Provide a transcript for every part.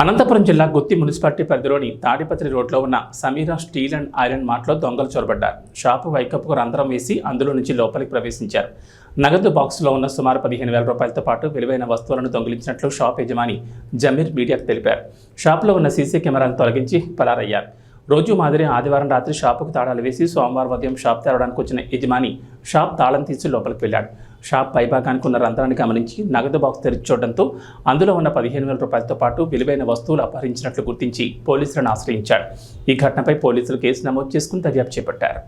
అనంతపురం జిల్లా గుత్తి మున్సిపాలిటీ పరిధిలోని తాడిపత్రి రోడ్లో ఉన్న సమీరా స్టీల్ అండ్ ఐరన్ మార్ట్లో దొంగలు చొరబడ్డారు. షాపు వైకప్పుకు రంధ్రం వేసి అందులో నుంచి లోపలికి ప్రవేశించారు. నగదు బాక్సులో ఉన్న సుమారు పదిహేను వేల రూపాయలతో పాటు విలువైన వస్తువులను దొంగిలించినట్లు షాప్ యజమాని జమీర్ మీడియాకు తెలిపారు. షాపులో ఉన్న సీసీ కెమెరాలను తొలగించి పరారయ్యారు. రోజు మాదిరి ఆదివారం రాత్రి షాపుకు తాళాలు వేసి సోమవారం ఉదయం షాప్ తెరవడానికి వచ్చిన యజమాని షాప్ తాళం తీసి లోపలికి వెళ్ళాడు. షాప్ పైభాగానికి ఉన్న రంధ్రాన్ని గమనించి నగదు బాక్స్ తెరిచి చూడడంతో అందులో ఉన్న పదిహేను వేల రూపాయలతో పాటు విలువైన వస్తువులు అపహరించినట్లు గుర్తించి పోలీసులను ఆశ్రయించాడు. ఈ ఘటనపై పోలీసులు కేసు నమోదు చేసుకుని దర్యాప్తు చేపట్టారు.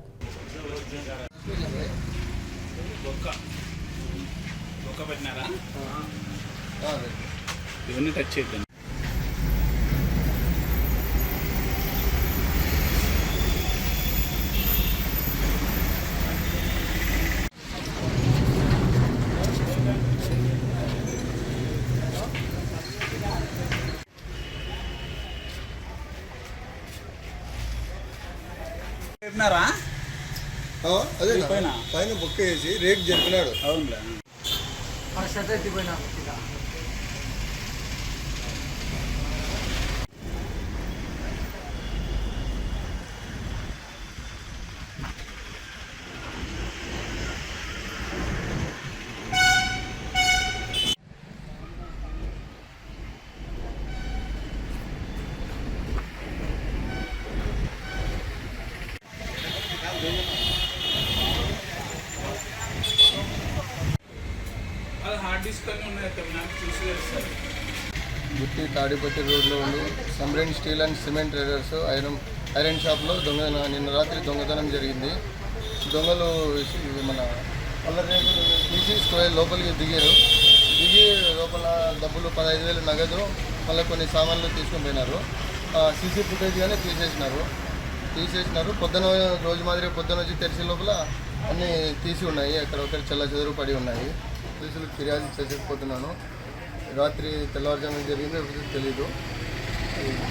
ఇవన్నీ టచ్ అదే. పైన? పైన బుక్ వేసి రేట్ జరిపినాడు అవునులే అది హార్డ్ డిస్క్ అని ఉన్నాయి అక్కడ నాకు చూసి తెలుస్తారు గుత్తి తాడిపత్రి రోడ్లో ఉండి సమ్రెన్ steel and cement traders iron iron షాప్లో దొంగ నిన్న రాత్రి దొంగతనం జరిగింది. దొంగలు మన పళ్ళ రేకులు తీసి స్క్వేర్ లోపలికి దిగారు. దిగి లోపల డబ్బులు పదహైదు వేలు నగదు మళ్ళీ కొన్ని సామాన్లు తీసుకొని పోయినారు. సీసీ ఫుటేజ్ కానీ తీసేసినారు. తీసేసినారు. పొద్దున రోజు మాదిరి పొద్దున వచ్చి తెరిచే లోపల అన్నీ తీసి ఉన్నాయి. అక్కడ ఒకటి చెల్ల చెదురు పడి ఉన్నాయి. పోలీసులకు ఫిర్యాదు చేసేకపోతున్నాను రాత్రి తెల్లవారుజామున జరిగిందో ఎప్పుడు తెలీదు.